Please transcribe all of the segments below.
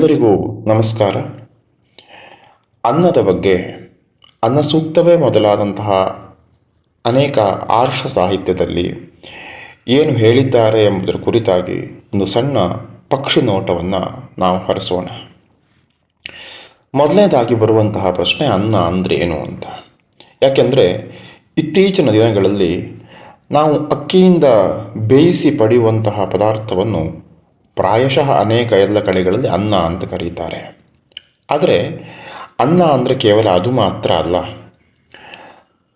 ಎಲ್ಲರಿಗೂ ನಮಸ್ಕಾರ. ಅನ್ನದ ಬಗ್ಗೆ ಅನ್ನ ಸೂಕ್ತವೇ ಮೊದಲಾದಂತಹ ಅನೇಕ ಆರ್ಷ ಸಾಹಿತ್ಯದಲ್ಲಿ ಏನು ಹೇಳಿದ್ದಾರೆ ಎಂಬುದರ ಕುರಿತಾಗಿ ಒಂದು ಸಣ್ಣ ಪಕ್ಷಿ ನೋಟವನ್ನು ನಾವು ಹರಿಸೋಣ. ಮೊದಲನೇದಾಗಿ ಬರುವಂತಹ ಪ್ರಶ್ನೆ ಅನ್ನ ಅಂದರೆ ಏನು ಅಂತ. ಯಾಕೆಂದರೆ, ಇತ್ತೀಚಿನ ದಿನಗಳಲ್ಲಿ ನಾವು ಅಕ್ಕಿಯಿಂದ ಬೇಯಿಸಿ ಪಡೆಯುವಂತಹ ಪದಾರ್ಥವನ್ನು ಪ್ರಾಯಶಃ ಅನೇಕ ಎಲ್ಲ ಕಡೆಗಳಲ್ಲಿ ಅನ್ನ ಅಂತ ಕರೀತಾರೆ. ಆದರೆ, ಅನ್ನ ಅಂದರೆ ಕೇವಲ ಅದು ಮಾತ್ರ ಅಲ್ಲ.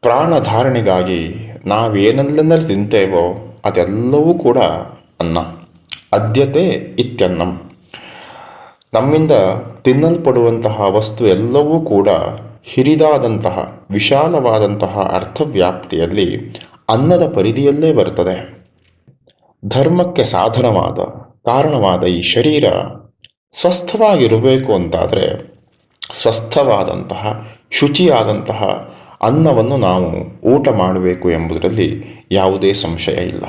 ಪ್ರಾಣಧಾರಣೆಗಾಗಿ ಧಾರಣೆಗಾಗಿ ತಿಂತೇವೋ ಅದೆಲ್ಲವೂ ಕೂಡ ಅನ್ನ. ಅದ್ಯತೆ ಇತ್ಯನ್ನಂ. ನಮ್ಮಿಂದ ತಿನ್ನಲ್ಪಡುವಂತಹ ವಸ್ತು ಎಲ್ಲವೂ ಕೂಡ ಹಿರಿದಾದಂತಹ, ವಿಶಾಲವಾದಂತಹ ಅರ್ಥವ್ಯಾಪ್ತಿಯಲ್ಲಿ ಅನ್ನದ ಪರಿಧಿಯಲ್ಲೇ ಬರ್ತದೆ ಧರ್ಮಕ್ಕೆ ಸಾಧನವಾದ ಕಾರಣವಾದ ಈ ಶರೀರ ಸ್ವಸ್ಥವಾಗಿರಬೇಕು ಅಂತಾದರೆ ಸ್ವಸ್ಥವಾದಂತಹ, ಶುಚಿಯಾದಂತಹ ಅನ್ನವನ್ನು ನಾವು ಊಟ ಮಾಡಬೇಕು ಎಂಬುದರಲ್ಲಿ ಯಾವುದೇ ಸಂಶಯ ಇಲ್ಲ.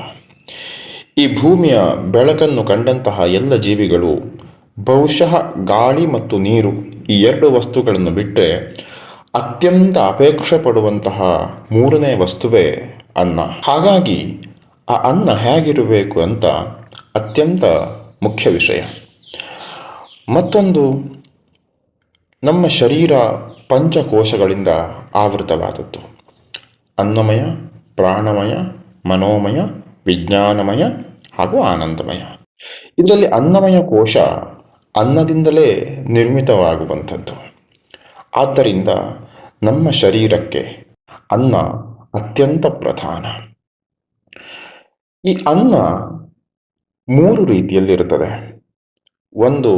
ಈ ಭೂಮಿಯ ಬೆಳಕನ್ನು ಕಂಡಂತಹ ಎಲ್ಲ ಜೀವಿಗಳು ಬಹುಶಃ ಗಾಳಿ ಮತ್ತು ನೀರು ಈ ಎರಡು ವಸ್ತುಗಳನ್ನು ಬಿಟ್ಟರೆ ಅತ್ಯಂತ ಅಪೇಕ್ಷೆ ಪಡುವಂತಹ ಮೂರನೇ ವಸ್ತುವೇ ಅನ್ನ. ಹಾಗಾಗಿ ಆ ಅನ್ನ ಹೇಗಿರಬೇಕು ಅಂತ ಅತ್ಯಂತ ಮುಖ್ಯ ವಿಷಯ. ಮತ್ತೊಂದು, ನಮ್ಮ ಶರೀರ ಪಂಚಕೋಶಗಳಿಂದ ಆವೃತವಾದದ್ದು. ಅನ್ನಮಯ, ಪ್ರಾಣಮಯ, ಮನೋಮಯ, ವಿಜ್ಞಾನಮಯ ಹಾಗೂ ಆನಂದಮಯ. ಇದರಲ್ಲಿ ಅನ್ನಮಯ ಕೋಶ ಅನ್ನದಿಂದಲೇ ನಿರ್ಮಿತವಾಗುವಂಥದ್ದು. ಆದ್ದರಿಂದ ನಮ್ಮ ಶರೀರಕ್ಕೆ ಅನ್ನ ಅತ್ಯಂತ ಪ್ರಧಾನ. ಈ ಅನ್ನ ಮೂರು ರೀತಿಯಲ್ಲಿರುತ್ತದೆ. ಒಂದು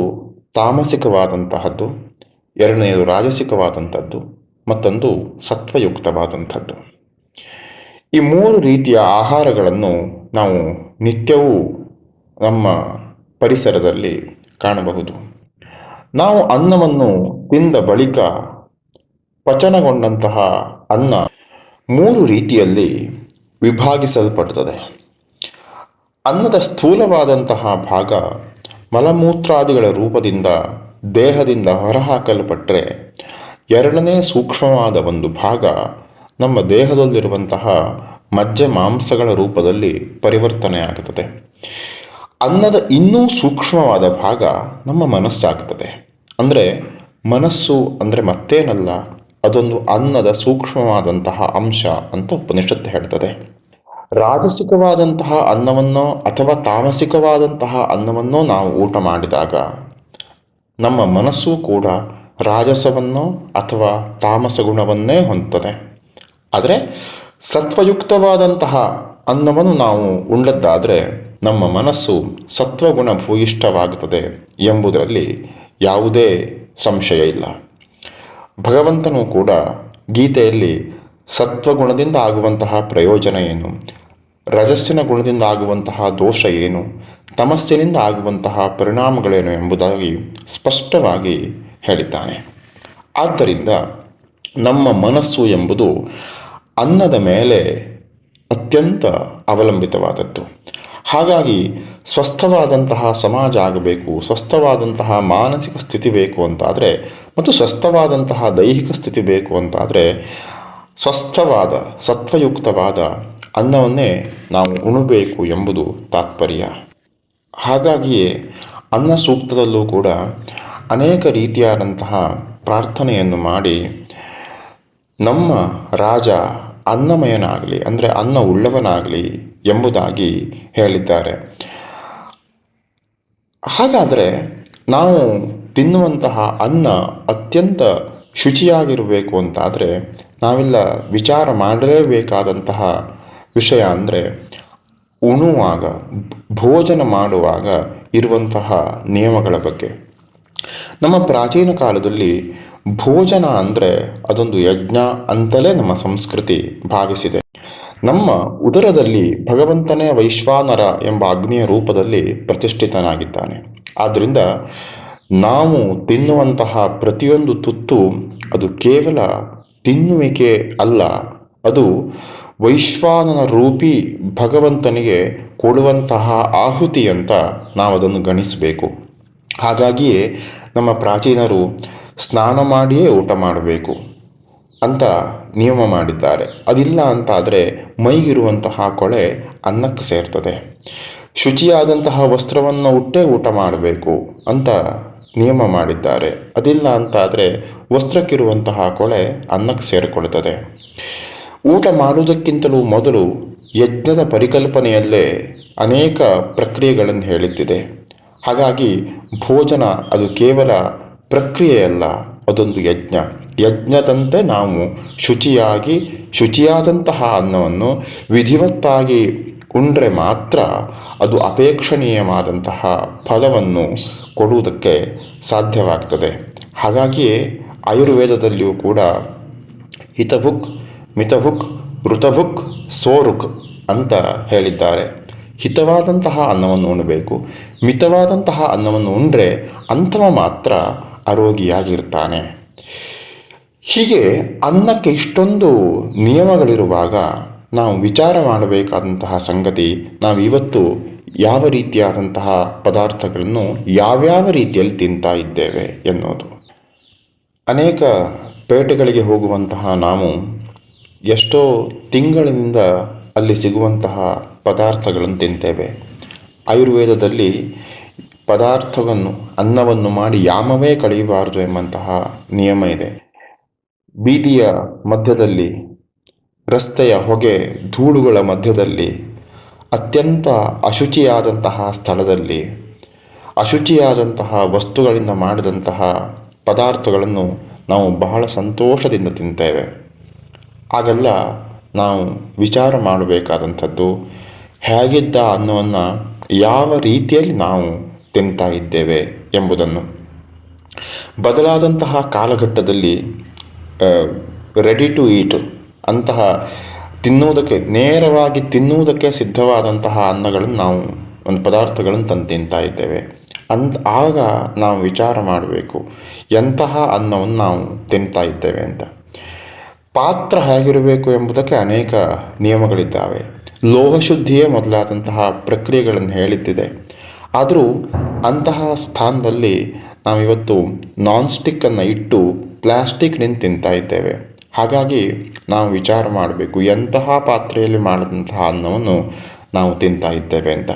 ತಾಮಸಿಕವಾದಂತಹದ್ದು ಎರಡನೆಯದು ರಾಜಸಿಕವಾದಂಥದ್ದು ಮತ್ತೊಂದು ಸತ್ವಯುಕ್ತವಾದಂಥದ್ದು ಈ ಮೂರು ರೀತಿಯ ಆಹಾರಗಳನ್ನು ನಾವು ನಿತ್ಯವೂ ನಮ್ಮ ಪರಿಸರದಲ್ಲಿ ಕಾಣಬಹುದು. ನಾವು ಅನ್ನವನ್ನು ತಿಂದ ಬಳಿಕ ಪಚನಗೊಂಡಂತಹ ಅನ್ನ ಮೂರು ರೀತಿಯಲ್ಲಿ ವಿಭಾಗಿಸಲ್ಪಡುತ್ತದೆ. ಅನ್ನದ ಸ್ಥೂಲವಾದಂತಹ ಭಾಗ ಮಲಮೂತ್ರಾದಿಗಳ ರೂಪದಿಂದ ದೇಹದಿಂದ ಹೊರಹಾಕಲ್ಪಟ್ಟರೆ ಎರಡನೇ ಸೂಕ್ಷ್ಮವಾದ ಒಂದು ಭಾಗ ನಮ್ಮ ದೇಹದಲ್ಲಿರುವಂತಹ ಮಜ್ಜೆ ಮಾಂಸಗಳ ರೂಪದಲ್ಲಿ ಪರಿವರ್ತನೆ ಆಗುತ್ತದೆ ಅನ್ನದ ಇನ್ನೂ ಸೂಕ್ಷ್ಮವಾದ ಭಾಗ ನಮ್ಮ ಮನಸ್ಸಾಗ್ತದೆ. ಅಂದರೆ ಮನಸ್ಸು ಅಂದರೆ ಮತ್ತೇನಲ್ಲ, ಅದೊಂದು ಅನ್ನದ ಸೂಕ್ಷ್ಮವಾದಂತಹ ಅಂಶ ಅಂತ ಉಪನಿಷತ್ತು ಹೇಳ್ತದೆ. ರಾಜಸಿಕವಾದಂತಹ ಅನ್ನವನ್ನೋ ಅಥವಾ ತಾಮಸಿಕವಾದಂತಹ ಅನ್ನವನ್ನೋ ನಾವು ಊಟ ಮಾಡಿದಾಗ ನಮ್ಮ ಮನಸ್ಸು ಕೂಡ ರಾಜಸವನ್ನೋ ಅಥವಾ ತಾಮಸ ಗುಣವನ್ನೇ ಹೊಂದುತ್ತದೆ ಆದರೆ ಸತ್ವಯುಕ್ತವಾದಂತಹ ಅನ್ನವನ್ನು ನಾವು ಉಂಡದ್ದಾದರೆ ನಮ್ಮ ಮನಸ್ಸು ಸತ್ವಗುಣ ಭೂಯಿಷ್ಠವಾಗುತ್ತದೆ ಎಂಬುದರಲ್ಲಿ ಯಾವುದೇ ಸಂಶಯ ಇಲ್ಲ. ಭಗವಂತನು ಕೂಡ ಗೀತೆಯಲ್ಲಿ ಸತ್ವಗುಣದಿಂದ ಆಗುವಂತಹ ಪ್ರಯೋಜನ ಏನು? ರಜಸ್ಸಿನ ಗುಣದಿಂದ ಆಗುವಂತಹ ದೋಷ ಏನು? ತಮಸ್ಸಿನಿಂದ ಆಗುವಂತಹ ಪರಿಣಾಮಗಳೇನು ಎಂಬುದಾಗಿ ಸ್ಪಷ್ಟವಾಗಿ ಹೇಳಿದ್ದಾನೆ. ಆದ್ದರಿಂದ ನಮ್ಮ ಮನಸ್ಸು ಎಂಬುದು ಅನ್ನದ ಮೇಲೆ ಅತ್ಯಂತ ಅವಲಂಬಿತವಾದದ್ದು. ಹಾಗಾಗಿ ಸ್ವಸ್ಥವಾದಂತಹ ಸಮಾಜ ಆಗಬೇಕು, ಸ್ವಸ್ಥವಾದಂತಹ ಮಾನಸಿಕ ಸ್ಥಿತಿ ಬೇಕು ಅಂತಾದರೆ, ಮತ್ತು ಸ್ವಸ್ಥವಾದಂತಹ ದೈಹಿಕ ಸ್ಥಿತಿ ಬೇಕು ಅಂತಾದರೆ ಸ್ವಸ್ಥವಾದ, ಸತ್ವಯುಕ್ತವಾದ ಅನ್ನವನ್ನೇ ನಾವು ಉಣಬೇಕು ಎಂಬುದು ತಾತ್ಪರ್ಯ. ಹಾಗಾಗಿಯೇ ಅನ್ನ ಸೂಕ್ತದಲ್ಲೂ ಕೂಡ ಅನೇಕ ರೀತಿಯಾದಂತಹ ಪ್ರಾರ್ಥನೆಯನ್ನು ಮಾಡಿ ನಮ್ಮ ರಾಜ ಅನ್ನಮಯನಾಗಲಿ, ಅಂದರೆ ಅನ್ನ ಉಳ್ಳವನಾಗಲಿ ಎಂಬುದಾಗಿ ಹೇಳಿದ್ದಾರೆ. ಹಾಗಾದರೆ ನಾವು ತಿನ್ನುವಂತಹ ಅನ್ನ ಅತ್ಯಂತ ಶುಚಿಯಾಗಿರಬೇಕು ಅಂತಾದರೆ ನಾವೆಲ್ಲ ವಿಚಾರ ಮಾಡಲೇಬೇಕಾದಂತಹ ವಿಷಯ ಅಂದರೆ ಉಣುವಾಗ, ಭೋಜನ ಮಾಡುವಾಗ ಇರುವಂತಹ ನಿಯಮಗಳ ಬಗ್ಗೆ. ನಮ್ಮ ಪ್ರಾಚೀನ ಕಾಲದಲ್ಲಿ ಭೋಜನ ಅಂದರೆ ಅದೊಂದು ಯಜ್ಞ ಅಂತಲೇ ನಮ್ಮ ಸಂಸ್ಕೃತಿ ಭಾವಿಸಿದೆ. ನಮ್ಮ ಉದರದಲ್ಲಿ ಭಗವಂತನೇ ವೈಶ್ವಾನರ ಎಂಬ ಅಗ್ನಿಯ ರೂಪದಲ್ಲಿ ಪ್ರತಿಷ್ಠಿತನಾಗಿದ್ದಾನೆ. ಆದ್ದರಿಂದ ನಾವು ತಿನ್ನುವಂತಹ ಪ್ರತಿಯೊಂದು ತುತ್ತು ಅದು ಕೇವಲ ತಿನ್ನುವಿಕೆ ಅಲ್ಲ, ಅದು ವೈಶ್ವಾನನ ರೂಪಿ ಭಗವಂತನಿಗೆ ಕೊಡುವಂತಹ ಆಹುತಿ ಅಂತ ನಾವು ಅದನ್ನು ಗಣಿಸಬೇಕು. ಹಾಗಾಗಿಯೇ ನಮ್ಮ ಪ್ರಾಚೀನರು ಸ್ನಾನ ಮಾಡಿಯೇ ಊಟ ಮಾಡಬೇಕು ಅಂತ ನಿಯಮ ಮಾಡಿದ್ದಾರೆ. ಅದಿಲ್ಲ ಅಂತಾದರೆ ಮೈಗಿರುವಂತಹ ಕೊಳೆ ಅನ್ನಕ್ಕೆ ಸೇರ್ತದೆ. ಶುಚಿಯಾದಂತಹ ವಸ್ತ್ರವನ್ನು ಉಟ್ಟೇ ಊಟ ಮಾಡಬೇಕು ಅಂತ ನಿಯಮ ಮಾಡಿದ್ದಾರೆ. ಅದಿಲ್ಲ ಅಂತಾದರೆ ವಸ್ತ್ರಕ್ಕಿರುವಂತಹ ಕೊಳೆ ಅನ್ನಕ್ಕೆ ಸೇರಿಕೊಳ್ಳುತ್ತದೆ. ಊಟ ಮಾಡುವುದಕ್ಕಿಂತಲೂ ಮೊದಲು ಯಜ್ಞದ ಪರಿಕಲ್ಪನೆಯಲ್ಲೇ ಅನೇಕ ಪ್ರಕ್ರಿಯೆಗಳನ್ನು ಹೇಳುತ್ತಿದೆ. ಹಾಗಾಗಿ ಭೋಜನ ಅದು ಕೇವಲ ಪ್ರಕ್ರಿಯೆಯಲ್ಲ, ಅದೊಂದು ಯಜ್ಞ. ಯಜ್ಞದಂತೆ ನಾವು ಶುಚಿಯಾಗಿ, ಶುಚಿಯಾದಂತಹ ಅನ್ನವನ್ನು ವಿಧಿವತ್ತಾಗಿ ಉಂಡ್ರೆ ಮಾತ್ರ ಅದು ಅಪೇಕ್ಷಣೀಯವಾದಂತಹ ಫಲವನ್ನು ಕೊಡುವುದಕ್ಕೆ ಸಾಧ್ಯವಾಗ್ತದೆ. ಹಾಗಾಗಿಯೇ ಆಯುರ್ವೇದದಲ್ಲಿಯೂ ಕೂಡ ಹಿತಭುಕ್, ಮಿತಭುಕ್, ಋತಭುಕ್, ಸೋರುಕ್ ಅಂತ ಹೇಳಿದ್ದಾರೆ. ಹಿತವಾದಂತಹ ಅನ್ನವನ್ನು ಉಣಬೇಕು. ಮಿತವಾದಂತಹ ಅನ್ನವನ್ನು ಉಂಡ್ರೆ ಅಂಥವ ಮಾತ್ರ ಆರೋಗಿಯಾಗಿರ್ತಾನೆ. ಹೀಗೆ ಅನ್ನಕ್ಕೆ ಇಷ್ಟೊಂದು ನಿಯಮಗಳಿರುವಾಗ ನಾವು ವಿಚಾರ ಮಾಡಬೇಕಾದಂತಹ ಸಂಗತಿ ನಾವು ಇವತ್ತು ಯಾವ ರೀತಿಯಾದಂತಹ ಪದಾರ್ಥಗಳನ್ನು ಯಾವ್ಯಾವ ರೀತಿಯಲ್ಲಿ ತಿಂತಾ ಇದ್ದೇವೆ ಎನ್ನುವುದು. ಅನೇಕ ಪೇಟೆಗಳಿಗೆ ಹೋಗುವಂತಹ ನಾವು ಎಷ್ಟೋ ತಿಂಗಳಿನಿಂದ ಅಲ್ಲಿ ಸಿಗುವಂತಹ ಪದಾರ್ಥಗಳನ್ನು ತಿಂತೇವೆ. ಆಯುರ್ವೇದದಲ್ಲಿ ಪದಾರ್ಥವನ್ನು, ಅನ್ನವನ್ನು ಮಾಡಿ ಯಾಮವೇ ಕಳೆಯಬಾರದು ಎಂಬಂತಹ ನಿಯಮ ಇದೆ. ಬೀದಿಯ ಮಧ್ಯದಲ್ಲಿ, ರಸ್ತೆಯ ಹೊಗೆ ಧೂಳುಗಳ ಮಧ್ಯದಲ್ಲಿ ಅತ್ಯಂತ ಅಶುಚಿಯಾದಂತಹ ಸ್ಥಳದಲ್ಲಿ ಅಶುಚಿಯಾದಂತಹ ವಸ್ತುಗಳಿಂದ ಮಾಡಿದಂತಹ ಪದಾರ್ಥಗಳನ್ನು ನಾವು ಬಹಳ ಸಂತೋಷದಿಂದ ತಿಂತೇವೆ. ಆಗೆಲ್ಲ ನಾವು ವಿಚಾರ ಮಾಡಬೇಕಾದಂಥದ್ದು ಹೇಗಿದ್ದ ಅನ್ನೋವನ್ನು ಯಾವ ರೀತಿಯಲ್ಲಿ ನಾವು ತಿಂತಾ ಇದ್ದೇವೆ ಎಂಬುದನ್ನು. ಬದಲಾದಂತಹ ಕಾಲಘಟ್ಟದಲ್ಲಿ ರೆಡಿ ಟು ಈಟ್ ಅಂತಹ ತಿನ್ನುವುದಕ್ಕೆ, ನೇರವಾಗಿ ತಿನ್ನುವುದಕ್ಕೆ ಸಿದ್ಧವಾದಂತಹ ಅನ್ನಗಳನ್ನು ನಾವು, ಒಂದು ಪದಾರ್ಥಗಳನ್ನು ತಂದು ತಿಂತಾ ಇದ್ದೇವೆ. ಅಂತ ಆಗ ನಾವು ವಿಚಾರ ಮಾಡಬೇಕು, ಎಂತಹ ಅನ್ನವನ್ನು ನಾವು ತಿಂತಾ ಇದ್ದೇವೆ ಅಂತ. ಪಾತ್ರ ಹೇಗಿರಬೇಕು ಎಂಬುದಕ್ಕೆ ಅನೇಕ ನಿಯಮಗಳಿದ್ದಾವೆ. ಲೋಹಶುದ್ಧಿಯೇ ಮೊದಲಾದಂತಹ ಪ್ರಕ್ರಿಯೆಗಳನ್ನು ಹೇಳಿದ್ದಿದೆ ಆದರೂ ಅಂತಹ ಸ್ಥಾನದಲ್ಲಿ ನಾವಿವತ್ತು ನಾನ್ ಸ್ಟಿಕ್ಕನ್ನು ಇಟ್ಟು ಪ್ಲಾಸ್ಟಿಕ್ನಿಂದ ತಿಂತಾ ಇದ್ದೇವೆ. ಹಾಗಾಗಿ ನಾವು ವಿಚಾರ ಮಾಡಬೇಕು, ಎಂತಹ ಪಾತ್ರೆಯಲ್ಲಿ ಮಾಡಿದಂತಹ ಅನ್ನವನ್ನು ನಾವು ತಿಂತಾ ಇದ್ದೇವೆ ಅಂತ.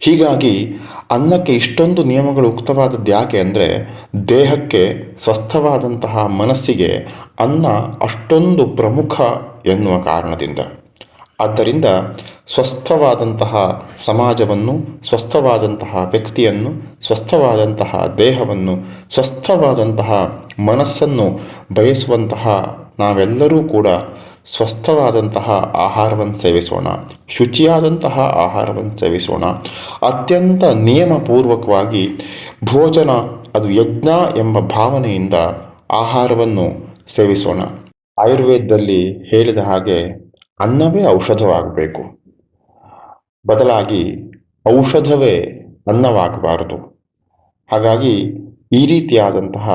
ಹೀಗಾಗಿ ಅನ್ನಕ್ಕೆ ಇಷ್ಟೊಂದು ನಿಯಮಗಳು ಉಕ್ತವಾದದ್ದು ಯಾಕೆ ಅಂದರೆ, ದೇಹಕ್ಕೆ ಸ್ವಸ್ಥವಾದಂತಹ ಮನಸ್ಸಿಗೆ ಅನ್ನ ಅಷ್ಟೊಂದು ಪ್ರಮುಖ ಎನ್ನುವ ಕಾರಣದಿಂದ. ಆದ್ದರಿಂದ ಸ್ವಸ್ಥವಾದಂತಹ ಸಮಾಜವನ್ನು, ಸ್ವಸ್ಥವಾದಂತಹ ವ್ಯಕ್ತಿಯನ್ನು, ಸ್ವಸ್ಥವಾದಂತಹ ದೇಹವನ್ನು, ಸ್ವಸ್ಥವಾದಂತಹ ಮನಸ್ಸನ್ನು ಬಯಸುವಂತಹ ನಾವೆಲ್ಲರೂ ಕೂಡ ಸ್ವಸ್ಥವಾದಂತಹ ಆಹಾರವನ್ನು ಸೇವಿಸೋಣ, ಶುಚಿಯಾದಂತಹ ಆಹಾರವನ್ನು ಸೇವಿಸೋಣ. ಅತ್ಯಂತ ನಿಯಮಪೂರ್ವಕವಾಗಿ ಭೋಜನ, ಅದು ಯಜ್ಞ ಎಂಬ ಭಾವನೆಯಿಂದ ಆಹಾರವನ್ನು ಸೇವಿಸೋಣ. ಆಯುರ್ವೇದದಲ್ಲಿ ಹೇಳಿದ ಹಾಗೆ ಅನ್ನವೇ ಔಷಧವಾಗಬೇಕು. ಬದಲಾಗಿ ಔಷಧವೇ ಅನ್ನವಾಗಬಾರದು. ಹಾಗಾಗಿ ಈ ರೀತಿಯಾದಂತಹ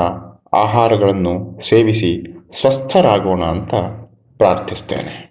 ಆಹಾರಗಳನ್ನು ಸೇವಿಸಿ ಸ್ವಸ್ಥರಾಗೋಣ ಅಂತ ಪ್ರಾರ್ಥಿಸ್ತೇನೆ.